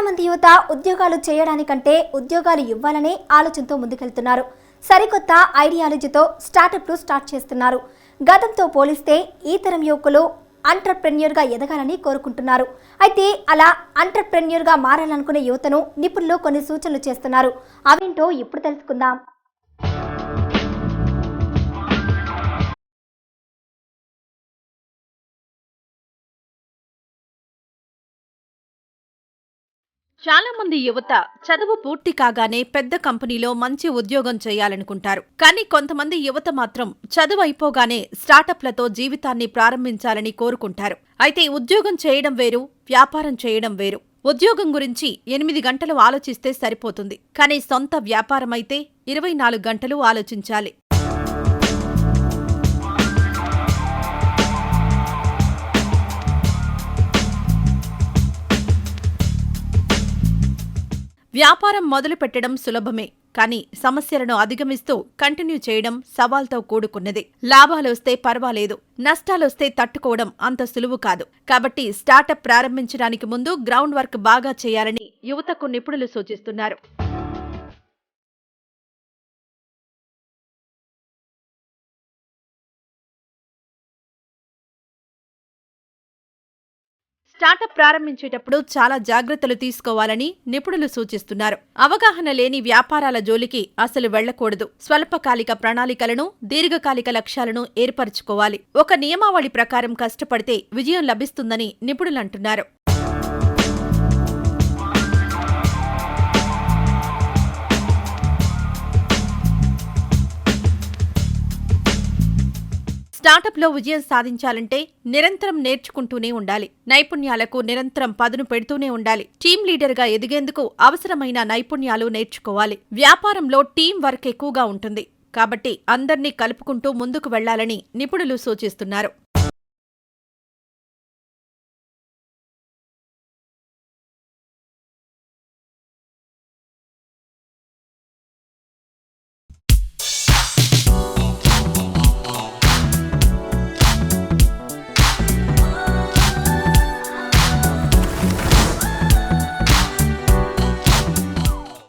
ఇప్పటి యువత ఉద్యోగాలు చేయడానికంటే ఉద్యోగాలు ఇవ్వాలనే ఆలోచనతో ముందుకెళ్తున్నారు. సరికొత్త ఐడియాలజీతో స్టార్టప్లు స్టార్ట్ చేస్తున్నారు. గతంతో పోలిస్తే ఈ తరం యువకులు అంటర్ప్రెన్యూర్గా ఎదగాలని కోరుకుంటున్నారు. అయితే అలా అంటర్ప్రెన్యూర్గా మారాలనుకునే యువతను నిపుణులు కొన్ని సూచనలు చేస్తున్నారు. అవేంటో ఇప్పుడు తెలుసుకుందాం. చాలా మంది యువత చదువు పూర్తి కాగానే పెద్ద కంపెనీలో మంచి ఉద్యోగం చేయాలనుకుంటారు. కానీ కొంతమంది యువత మాత్రం చదువు అయిపోగానే స్టార్టప్లతో జీవితాన్ని ప్రారంభించాలని కోరుకుంటారు. అయితే ఉద్యోగం చేయడం వేరు వ్యాపారం చేయడం వేరు. ఉద్యోగం గురించి ఎనిమిది గంటలు ఆలోచిస్తే సరిపోతుంది. కానీ సొంత వ్యాపారమైతే ఇరవై నాలుగు గంటలు ఆలోచించాలి. వ్యాపారం మొదలు పెట్టడం సులభమే కానీ సమస్యలను అధిగమిస్తూ కంటిన్యూ చేయడం సవాల్తో కూడుకున్నది. లాభాలొస్తే పర్వాలేదు నష్టాలొస్తే తట్టుకోవడం అంత సులువు కాదు. కాబట్టి స్టార్టప్ ప్రారంభించడానికి ముందు గ్రౌండ్ వర్క్ బాగా చేయాలని యువతకు నిపుణులు సూచిస్తున్నారు. స్టార్టప్ ప్రారంభించేటప్పుడు చాలా జాగ్రత్తలు తీసుకోవాలని నిపుణులు సూచిస్తున్నారు. అవగాహన లేని వ్యాపారాల జోలికి అసలు వెళ్ళకూడదు స్వల్పకాలిక ప్రణాళికలను దీర్ఘకాలిక లక్ష్యాలను ఏర్పరచుకోవాలి. ఒక నియమావళి ప్రకారం కష్టపడితే విజయం లభిస్తుందని నిపుణులంటున్నారు స్టార్టప్లో విజయం సాధించాలంటే నిరంతరం నేర్చుకుంటూనే ఉండాలి. నైపుణ్యాలకు నిరంతరం పదును పెడుతూనే ఉండాలి. టీం లీడర్గా ఎదిగేందుకు అవసరమైన నైపుణ్యాలు నేర్చుకోవాలి. వ్యాపారంలో టీం వర్క్ ఎక్కువగా ఉంటుంది. కాబట్టి అందర్నీ కలుపుకుంటూ ముందుకు వెళ్ళాలని నిపుణులు సూచిస్తున్నారు.